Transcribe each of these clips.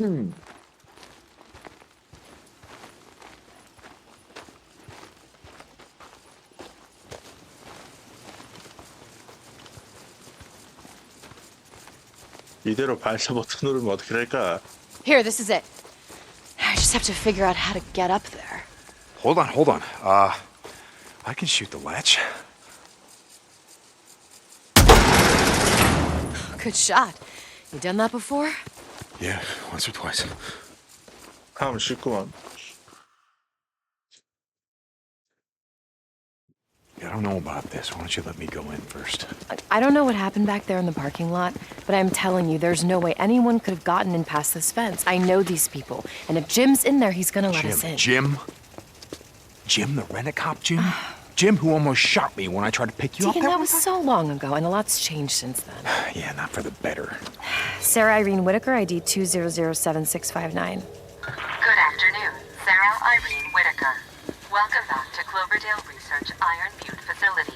음. 이대로 발사 버튼 누르면 어떻게 될까? Here, this is it. I just have to figure out how to get up there. Hold on, hold on. Uh, I can shoot the latch. Good shot. You done that before? Yeah, once or twice. Tamam şıkkı on? I don't know about this. Why don't you let me go in first? I- don't know what happened back there in the parking lot, but I'm telling you, there's no way anyone could have gotten in past this fence. I know these people, and if Jim's in there, he's gonna let us in. Jim? Jim, the rent-a-cop Jim? Jim who almost shot me when I tried to pick you Deacon, up that one was time? so long ago, and a lot's changed since then. Yeah, not for the better. Sarah Irene Whitaker, ID 2007659. Good afternoon, Sarah Irene Whitaker. Welcome back to Cloverdale Research Iron Butte facility.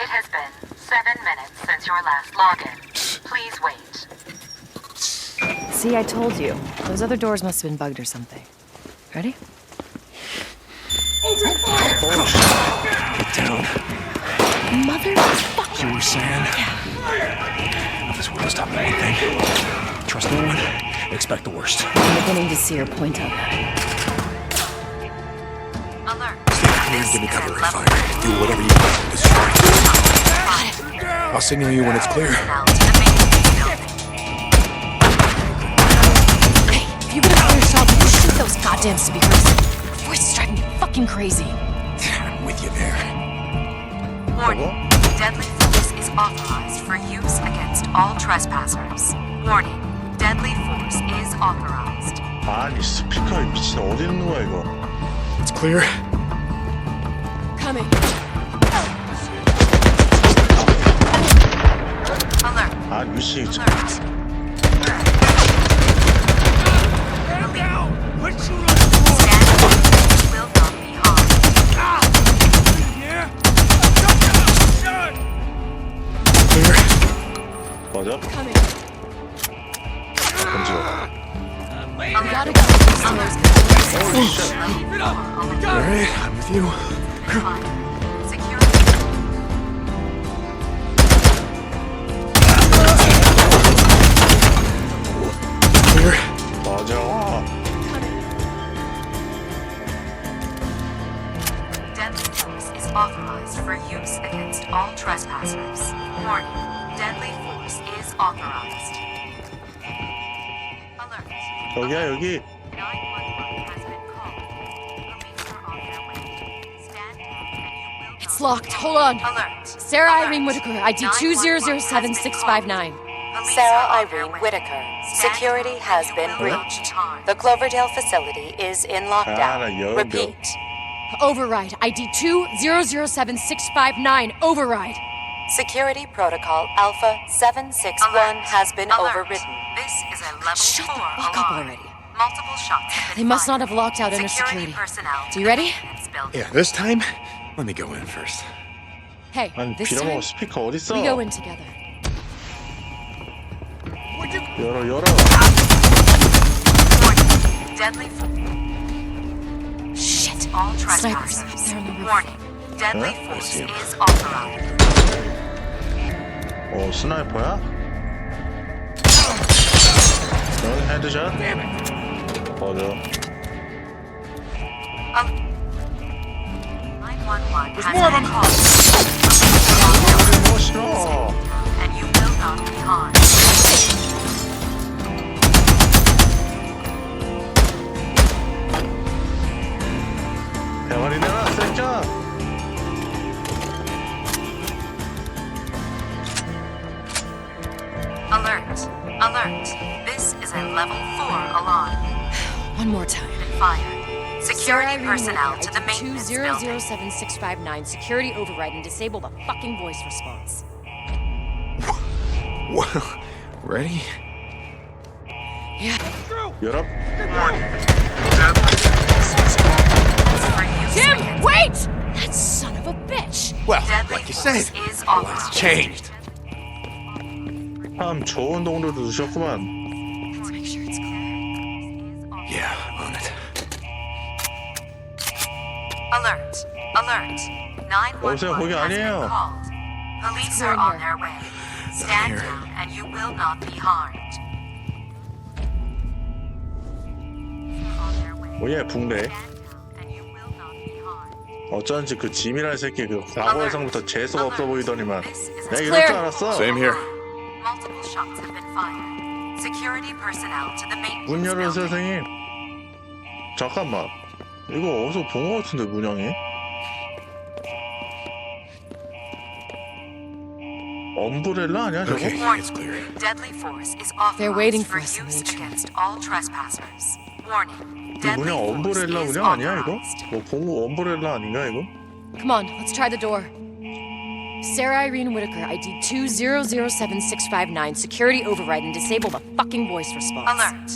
It has been seven minutes since your last login. Please wait. See, I told you. Those other doors must have been bugged or something. Ready? Get down. Motherfucker! See what we're saying? This world will stop anything. Trust no one. Expect the worst. I'm beginning to see your point on that. Alert. Here, give me cover. Fire. Do whatever you want. Destroy. I'll signal you when it's clear. Now to the main building. Hey, if you get a clear shot, you shoot those goddamn speakers? Your voice is driving me fucking crazy. I'm with you there. Warning. Deadly force is authorized for use against all trespassers. Warning. Deadly force is authorized. 아니 스피커에 미친 어디 있는 거야 이거? It's clear. Coming. Alert. 아 미친 저- Alert. 맞아? Coming. 던지러. Gotta go. All right, I'm with you. Security. Clear. 맞아. Deadly force is authorized for use against all trespassers. Warning. Deadly force is authorized. Alert. 여기야 여기. 911 has been called. Police are on their way. Stand down and you will It's not- locked. Hold on. Alert. Sarah Alert. Irene Whitaker, ID 2007659. Police Sarah are on their Irene way. Whitaker. Stand Security down has and you been will not breached. be harmed. The Cloverdale facility is in Ah, lockdown. yo, yo. Repeat. Override. ID 2007659. Override. Security protocol Alpha 761 Alert. has been Alert. overridden. This is a level Shut the four fuck up alarm. already. Multiple shots have been They must fired. not have locked out inner security. personnel to You the ready? maintenance building. Yeah, this time, let me go in first. Hey, 아니 this time 빌어먹어 스피커 어디 있어? we go in together. 열어 열어. Warning. Deadly force. Shit. All Snipers. trespassers. They're on the roof. Warning. Deadly Huh? force I see 'em. is authorized. 어 스나이퍼야? 넌 헤드샷? 맞아. 911 has more of been 'em. called. 뭐 싫어. And you will not be harmed. 대가리 내놔 새끼야. Alert. Alert. This is a level 4 alarm. One more time. Fire. Security Irene personnel to the ID maintenance building. 2007659. Security override and disable the fucking voice response. Well, ready? Yeah. 열어. For use Jim, against wait! That son of a bitch. Well, Deadly like you said, force is a lot's changed. 참 좋은 동료도 두셨구만. Yeah, on it. Alert! Alert! 911 여보세요, 거기 has been 아니에요. called. Police are on their way. Stand here. down and you will not be harmed. On their way. 오예 붕대. Stand down and you will not be harmed. 어쩐지 그 짐이란 새끼 그 과거 예상부터 재수가 없어 보이더니만 내가 이럴 줄. 알았어. Same here. Multiple shots have been fired. Security personnel to the maintenance 문 열어주세요 building. 선생님. 잠깐만. 이거 어디서 본 것 같은데 문양이? 엄브렐라 아니야 저거? Okay, Warning. it's clear. Deadly force is authorized waiting for for us in use the atrium. against all trespassers. Warning. 이 Deadly 문양 force 엄브렐라 is 문양 아니야 이거? authorized. 뭐 본거 엄브렐라 아닌가 이거? Come on, let's try the door. Sarah Irene Whitaker, ID 2007659. Security override and disable the fucking voice response.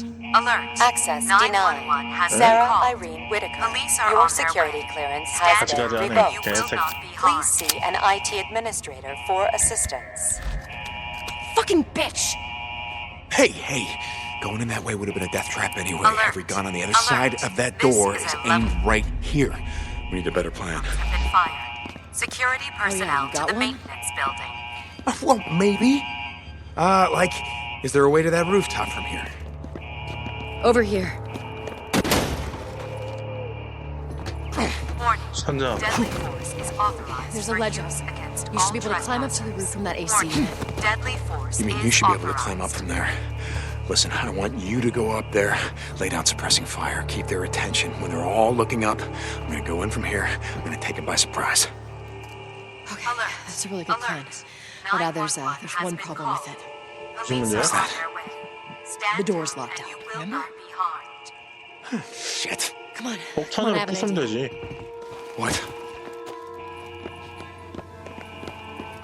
Alert. Alert. Access 911 denied. has been Sarah called. Irene Whitaker. Police are Your on their security way. clearance Stand has been Gaza, down Gaza, and Gaza. you revoked. will Gaza. not be Please harmed. see an IT administrator for assistance. Fucking bitch! Hey, hey. Going in that way would have been a death trap anyway. Alert. Every gun on the other Alert. side of that This door is is a aimed level- right here. We need a better plan. Have been fired. Security personnel you to the one? maintenance building. Well, maybe. Uh, like, is there a way to that rooftop from here? Over here. Warning. 선장. Deadly force is authorized There's a for ledge up. against You should be able to climb up to the roof from that AC Warning. Deadly force You mean you should be able to climb up from there? Listen, I want you to go up there, lay down suppressing fire, keep their attention. When they're all looking up, I'm gonna go in from here. I'm gonna take them by surprise. Okay, Alert. that's a really good plan. Alert. But uh, there's, uh, 911 there's has one been problem with called. it. Police What's are on that? their way. Stand The door's down locked and you out, will remember? not be harmed. Shit. Come on. Come on, I 폭탄으로 have an 부수면 idea. 되지. What?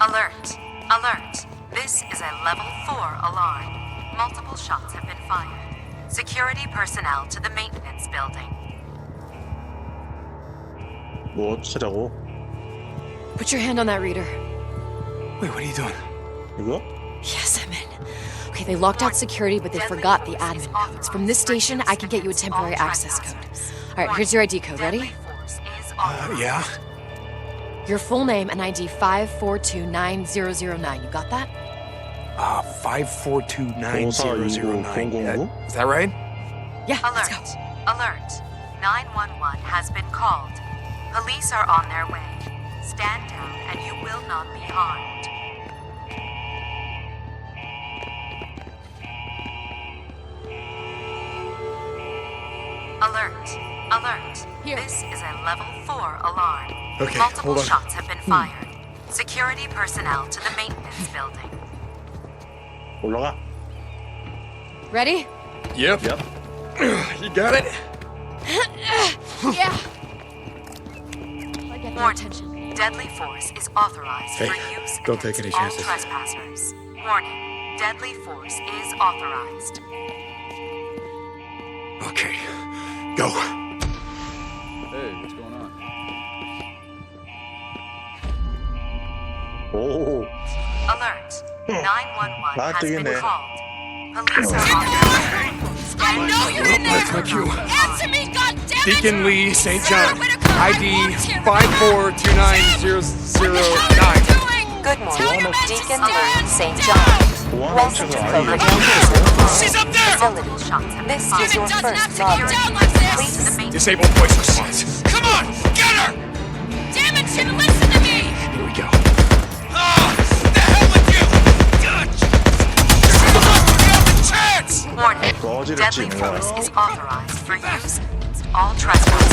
Alert! Alert! This is a level 4 alarm. Multiple shots have been fired. Security personnel to the maintenance building. 뭐 어쩌라고? Put your hand on that reader. Wait, what are you doing? You 이거? Yes, I'm in. Okay, they locked out security, but they forgot the admin codes. From this station, I can get you a temporary access code. All right, here's your ID code. Ready? Deadly force is Uh, yeah? Your full name and ID 5429009. You got that? Uh, 5429009. Uh, is that right? Yeah, let's go. Alert! Alert! 911 has been called. Police are on their way. Stand down and you will not be harmed. Alert! Alert! Here. This is a level 4 alarm. Okay, Multiple hold on. shots have been fired. Security personnel to the maintenance building. 올라가. Ready? Yep. Yep. You got it? Yeah. I get their Warning. attention. Deadly force is authorized hey, for use don't take any chances. all trespassers. Warning, deadly force is authorized. Okay, go. Hey, what's going on? Oh. Alert. 911 has been there. called. Police are on I know you're in there! Answer me, goddammit! Deacon Lee St. John. ID 5429009. Good morning, Deacon St. John. She's up there! This is your first disable voice response. Come on, get her! Damn it, she listen to me! Here we go. Oh, the hell with you! Chance! Warning, deadly force is authorized for use all trespassers.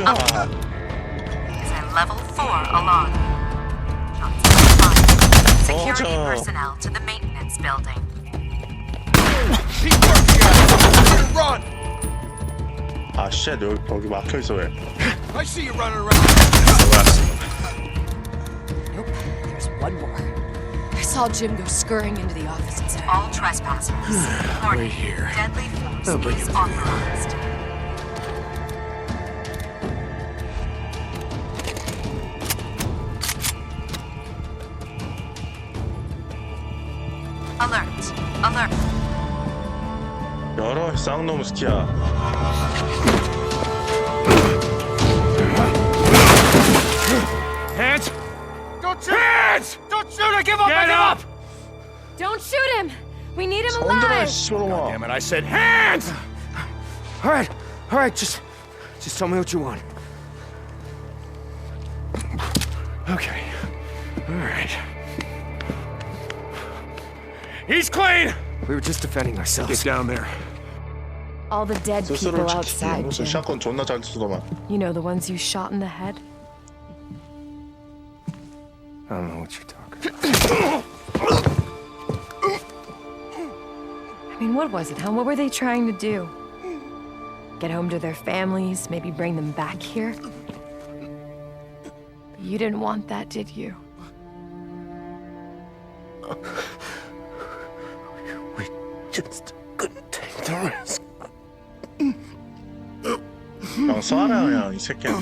이거 뭐야? is a level 4 alarm. Shots have been fired. Security 꺼져. personnel to the maintenance building. Keep working at it. We're gonna run. 아쉣 여기 여기 막혀 있어 왜? I see you running around. Nope, there's one more. I saw Jim go scurrying into the office and said, All trespassers. Warning. Right here. Deadly force Oh, bring is it. authorized. Alert. Yoro, sangnomus kia. Hands! Don't shoot! Hands! Don't shoot! I give up! Get I give up! up! Don't shoot him! We need him alive! God damn it, I said hands! Alright, alright, just... Just tell me what you want. Okay. Alright. He's clean. We were just defending Get ourselves. down there. All the dead 스스로를 people 지키기 outside, 무슨 Jim. 샷건 존나 잘 쓰더만. You know, the ones you shot in the head? I don't know what you're talking about. I mean, what was it, huh? What were they trying to do? Get home to their families, maybe bring them back here? But you didn't want that, did you? We just couldn't take the risk. 그냥 쏴라 그냥 이 새끼야.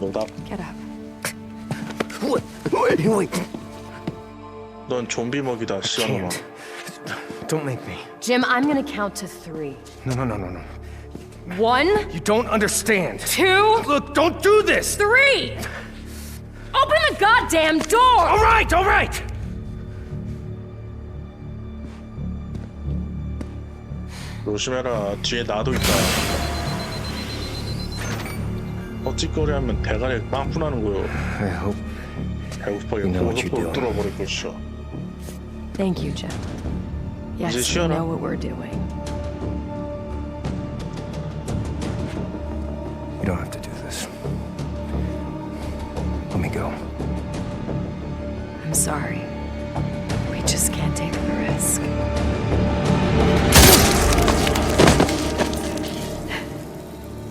노답. Get up. Wait, wait, wait. 넌 좀비 먹이다 씨발놈아. Can't. Don't make me. Jim, I'm gonna count to three. No, no, no, no, no. One, You don't understand. two, Look, don't do this. three! Open the goddamn door! All right, all right. 조심해라. 뒤에 나도 있다. 헛짓거리 하면 대가리 빵꾸 나는 거요. I hope 배고파게 You know what you're 고속도로 doing. 뚫어버릴 것이오. Thank you, Jim. Yes, we 쉬어라. know what we're doing. you don't have to do this. Let me go. I'm sorry.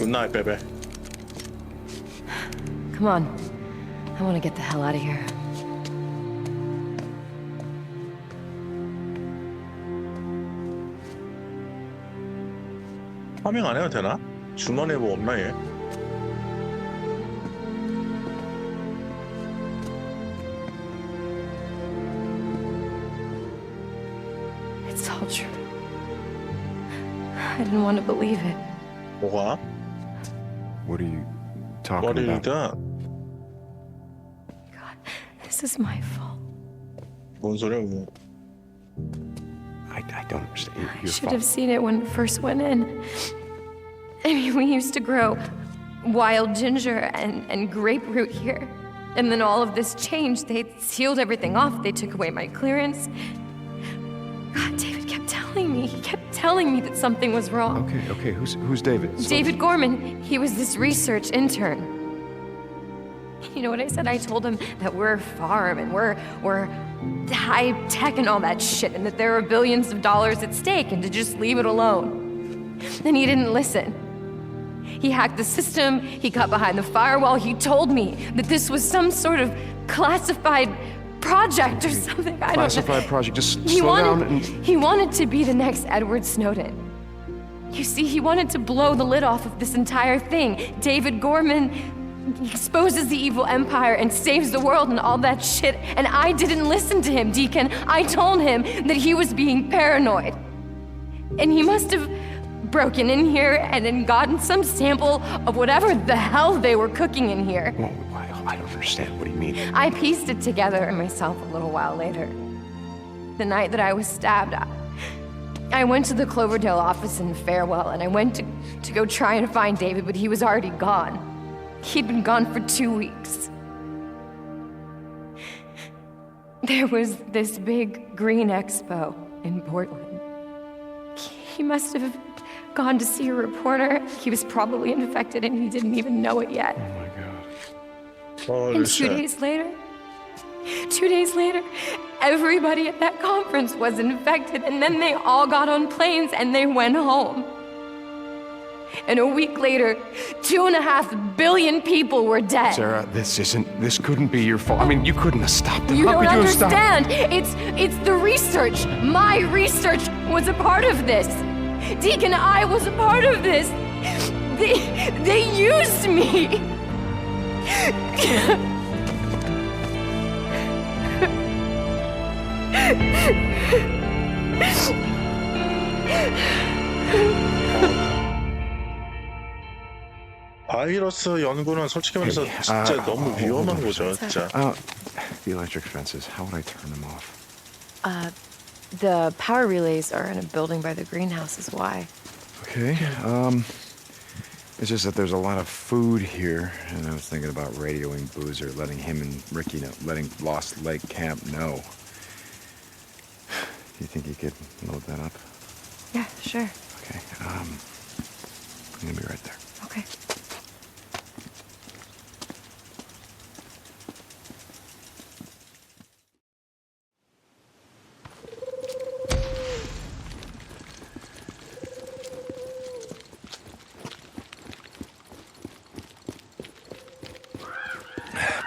굿나잇 베베. Come on. I want to get the hell out of here. 파밍 안 해도 되나? 주머니에 뭐 없나 얘? It's all true. I didn't want to believe it. 뭐가? What are you talking what about? What have you done? God, this is my fault. I, I don't understand. I should fault. have seen it when it first went in. I mean, we used to grow wild ginger and, and grapefruit here. And then all of this changed. They sealed everything off. They took away my clearance. God, David kept telling me. He kept telling me that something was wrong. Okay, okay. Who's who's David? David Gorman he was this research intern. You know what I said? I told him that we're a farm and we're we're high tech and all that shit, and that there are billions of dollars at stake, and to just leave it alone. And he didn't listen. He hacked the system, he got behind the firewall, he told me that this was some sort of classified project or something. I don't know. Classified project. Just He slow wanted, down and he wanted to be the next Edward Snowden. You see, he wanted to blow the lid off of this entire thing. David Gorman exposes the evil empire and saves the world and all that shit. And I didn't listen to him, Deacon. I told him that he was being paranoid. And he must have broken in here and then gotten some sample of whatever the hell they were cooking in here. I, I don't understand. What do you mean? I pieced it together myself a little while later. The night that I was stabbed, I, I went to the Cloverdale office in Farewell, and I went to, to go try and find David, but he was already gone. He'd been gone for two weeks. There was this big green expo in Portland. He must have gone to see a reporter. He was probably infected and he didn't even know it yet. Oh my god. Oh, and two sad. days later, two days later, everybody at that conference was infected, and then they all got on planes and they went home. And a week later, two and a half billion people were dead. Sarah, this isn't. This couldn't be your fault. I mean, you couldn't have stopped them. You How don't could you understand. It's it's the research. My research was a part of this. Deacon I was a part of this. They they used me. 바이러스 연구는 솔직히 말해서 Hey, 진짜 uh, 너무 hold 위험한 on. 거죠, 진짜. Uh, the electric fences. How would I turn them off? The power relays are in a building by the greenhouse is why. Okay. Um, it's just that there's a lot of food here, and I was thinking about radioing Boozer, letting him and Ricky know, letting Lost Lake Camp know. Do you think you could load that up? Yeah, sure. Okay. Um, I'm gonna be right there. Okay.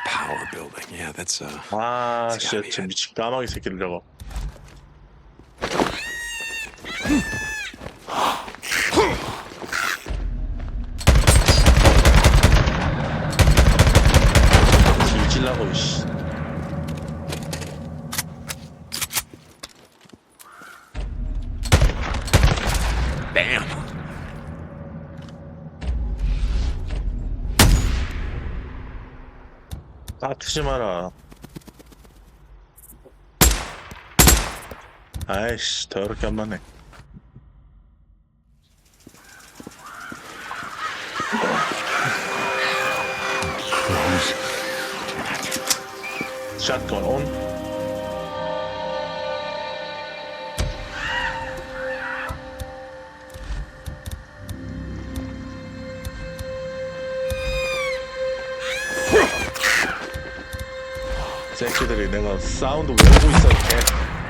Power building. Yeah, that's uh. 아, It's gotta 진짜 be 저 it. 미친 까마귀 새끼들 저거. 더럽게 안 맞네. 샷건 온. 새끼들이 내가 사운드 외우고 있어 개.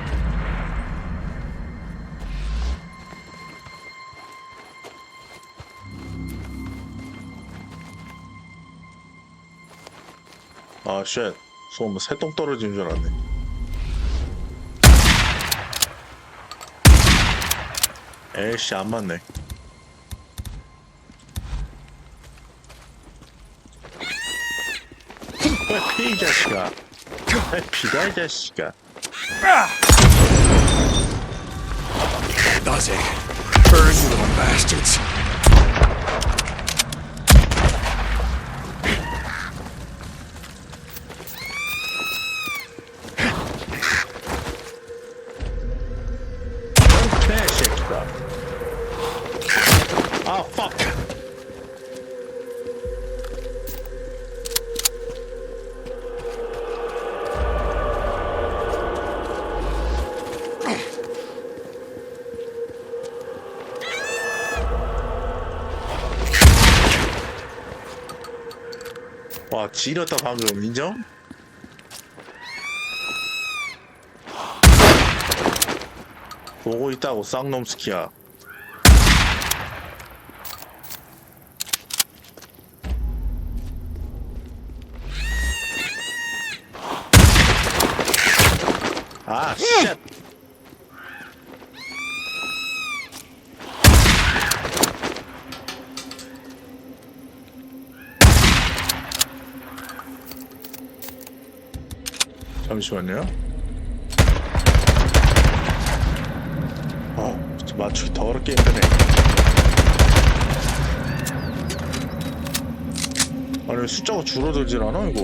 아, 쉣. 소금 새똥 떨어지는 줄 알았네. 에이씨, 안 맞네. 왜 피, 이 자식아. 왜 피가, 이 자식아. Does it? Burn, you little bastards. 지렸다 방금 인정? 보고 있다고 쌍놈 스키야. 잠시만요. 어, 진짜 맞추기 더럽게 힘드네. 아니, 왜 숫자가 줄어들질 않아, 이거?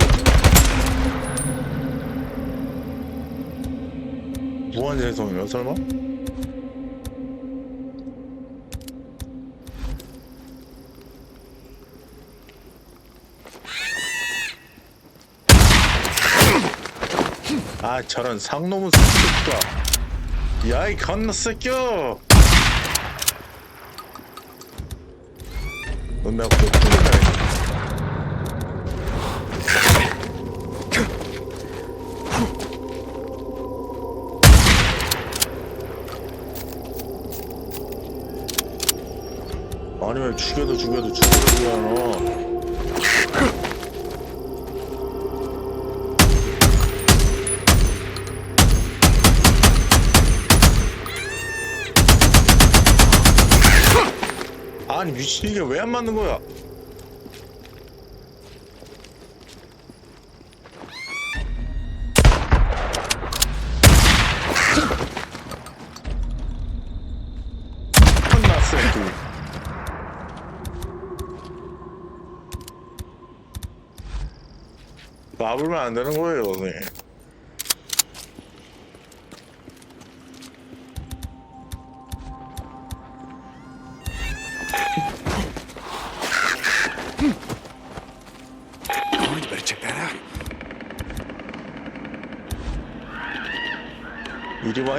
무한재성이야, 설마? 아 저런 상놈은 새끼다. 야이 건너 새끼야. 넌 나하고 못 죽는다. 아니면 죽여도 죽여도 죽여도 죽여도 아니 미친 이게 왜 안 맞는 거야? 끝났어 또. 놔불면 안 되는 거예요, 선생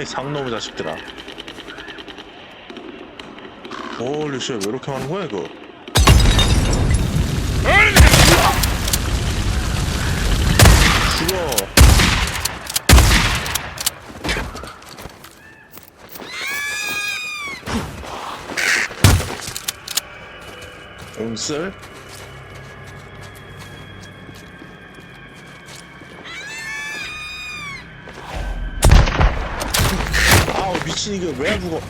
와이 상놈의 자식들아. 홀리 쉣, 왜 이렇게 많은 거야, 이거? 죽어. 옹슬? 미친 이거 왜 죽어?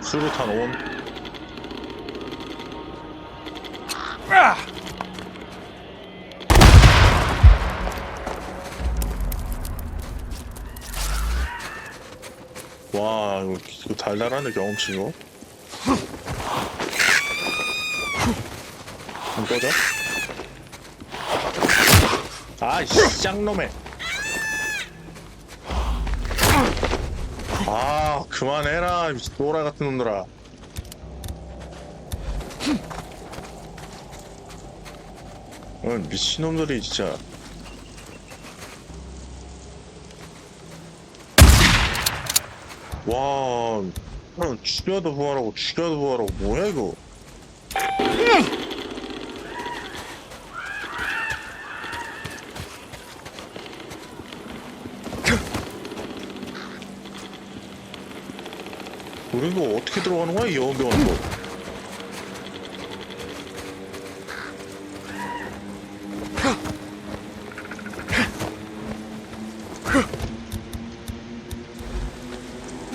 수류탄 온. 와 이거, 이거 달달하네 경험치 이거. 좀 꺼져? 아이씨 짱놈의. 아 그만해라 미친 노라 같은 놈들아. 어, 미친놈들이 진짜. 와 어, 죽여도 부활하고 죽여도 부활하고 뭐야 이거 어떻게 들어가는 거야 이 연병한 거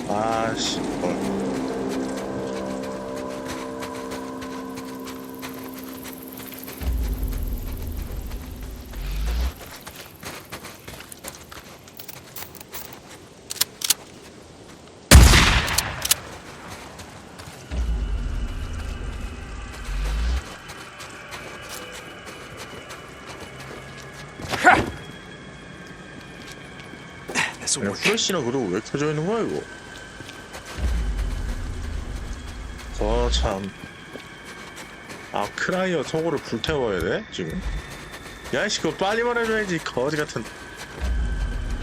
아씨 This'll 그냥 work. 플래시나 그러고 왜 켜져 있는 거야 이거 거참 아 크라이어 속으로 불태워야 돼 지금 야이씨 그거 빨리 말해줘야지 거지 같은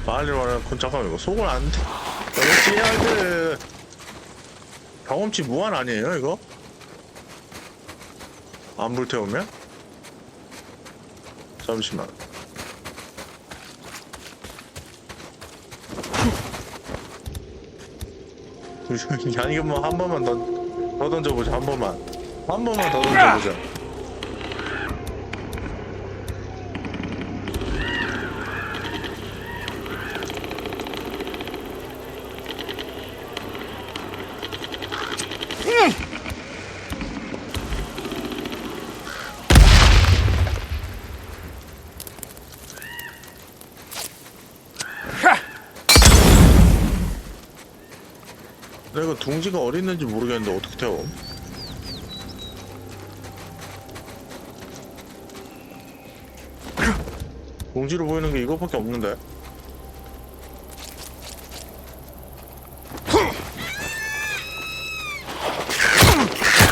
빨리 말해놓고 잠깐만 이거 속을 안돼 이거 찌야드 경험치 무한 아니에요 이거? 안 불태우면? 잠시만 아니 이거 뭐한 번만 더, 더 던져보자 한 번만. 한 번만 더 던져보자 둥지가 어디 있는지 모르겠는데 어떻게 태워? 둥지로 보이는 게 이것밖에 없는데.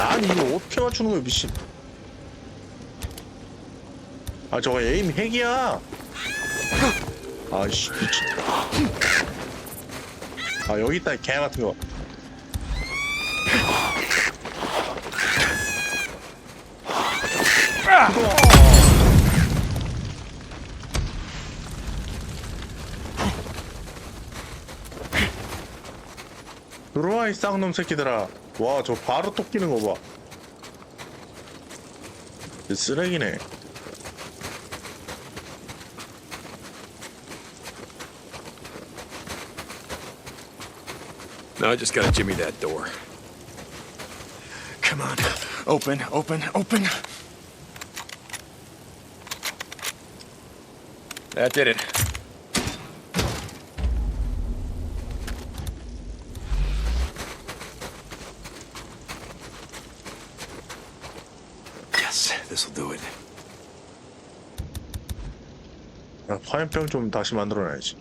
아니 이거 어떻게 맞추는 거야 미친. 아 저거 에임 핵이야. 아이씨 미친 아 여기 있다 개 같은 거 들어와 이 쌍놈 새끼들아 와 저 바로 또 끼는 거봐 쓰레기네 No, I just gotta jimmy that door. Come on. Open, open, open. That did it. Yes, this'll do it. 야, 화염병 좀 다시 만들어놔야지